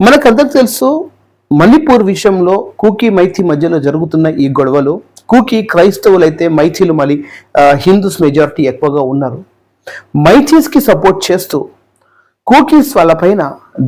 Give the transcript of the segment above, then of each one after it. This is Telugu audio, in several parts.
మనకందరికి తెలుసు మణిపూర్ విషయంలో కూకీ మైథి మధ్యలో జరుగుతున్న ఈ గొడవలు. కూకీ క్రైస్తవులైతే మైథీలు మళ్ళీ హిందూస్ మెజారిటీ ఎక్కువగా ఉన్నారు. మైథీస్కి సపోర్ట్ చేస్తూ కూకీస్ వాళ్ళపైన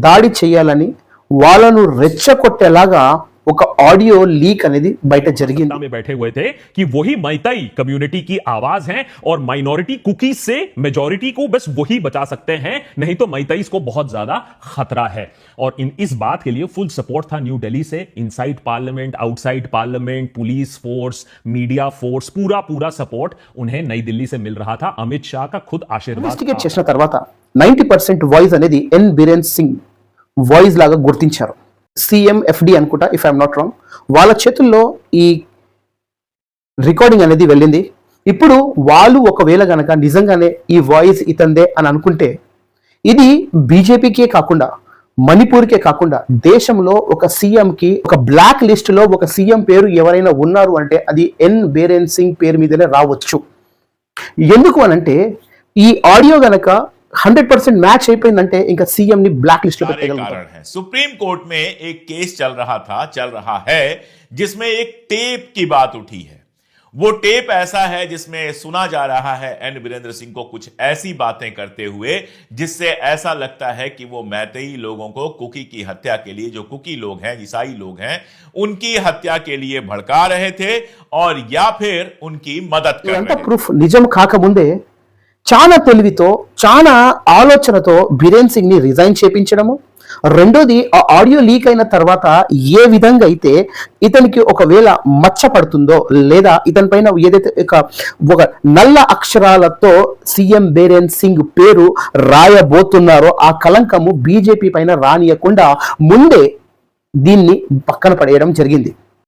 దాడి చేయాలని వాళ్ళను రెచ్చగొట్టేలాగా ఒక ఆడియో లీక్ అనేది బయట జరిగింది में बैठे हुए थे कि वही मैताई कम्युनिटी की आवाज है और माइनॉरिटी कुकीज से मेजॉरिटी को बस वही बचा सकते हैं नहीं तो मैताईज को बहुत ज्यादा खतरा है और इन इस बात के लिए फुल सपोर्ट था न्यू दिल्ली से inside parliament outside parliament police force media force पूरा पूरा सपोर्ट उन्हें नई दिल्ली से मिल रहा था अमित शाह का खुद आशीर्वाद ఇన్వెస్టిగేట్ था। చేసిన తర్వాత నైంటీ పర్సెంట్ వాయిస్ అనేది ఎన్ బిరేన్ సింగ్ వాయిస్ లాగా గుర్తించారు సిఎంఎఫ్డి అనుకుంటా ఇఫ్ ఐఎమ్ నాట్ రాంగ్ వాళ్ళ చేతుల్లో ఈ రికార్డింగ్ అనేది వెళ్ళింది. ఇప్పుడు వాళ్ళు ఒకవేళ గనక నిజంగానే ఈ వాయిస్ ఇతందే అని అనుకుంటే ఇది బీజేపీకే కాకుండా మణిపూర్కే కాకుండా దేశంలో ఒక సీఎంకి ఒక బ్లాక్ లిస్టులో ఒక సీఎం పేరు ఎవరైనా ఉన్నారు అంటే అది ఎన్ బీరేన్ సింగ్ పేరు మీదనే రావచ్చు. ఎందుకు అనంటే ఈ ఆడియో గనక హండ్రెడ్ పర్సెంట్ మ్యాచ్ అయిపోయిందంటే ఇంకా సీఎం ని బ్లాక్ లిస్ట్ లో सारे పెట్టగలుగుతాం कारण है सुप्रीम कोर्ट में एक केस चल रहा था चल रहा है जिसमें एक टेप की बात उठी है वो टेप ऐसा है जिसमें सुना जा रहा है एन वीरेंद्र सिंह को कुछ ऐसी बातें करते हुए जिससे ऐसा लगता है कि वो मैतेई लोगों को कुकी की हत्या के लिए जो कुकी लोग हैं ईसाई लोग हैं उनकी हत्या के लिए भड़का रहे थे और या फिर उनकी मदद कर ఇదంతా रहे थे ప్రూఫ్ నిజం కాకముందే చాలా తెలివితో చాలా ఆలోచనతో బిరేన్ సింగ్ని రిజైన్ చేపించడము. రెండోది ఆ ఆడియో లీక్ అయిన తర్వాత ఏ విధంగా అయితే ఇతనికి ఒకవేళ మచ్చ పడుతుందో లేదా ఇతని పైన ఏదైతే ఒక ఒక నల్ల అక్షరాలతో సీఎం బీరేన్ సింగ్ పేరు రాయబోతున్నారో ఆ కలంకము బీజేపీ పైన రానియకుండా ముందే దీన్ని పక్కన పడేయడం జరిగింది.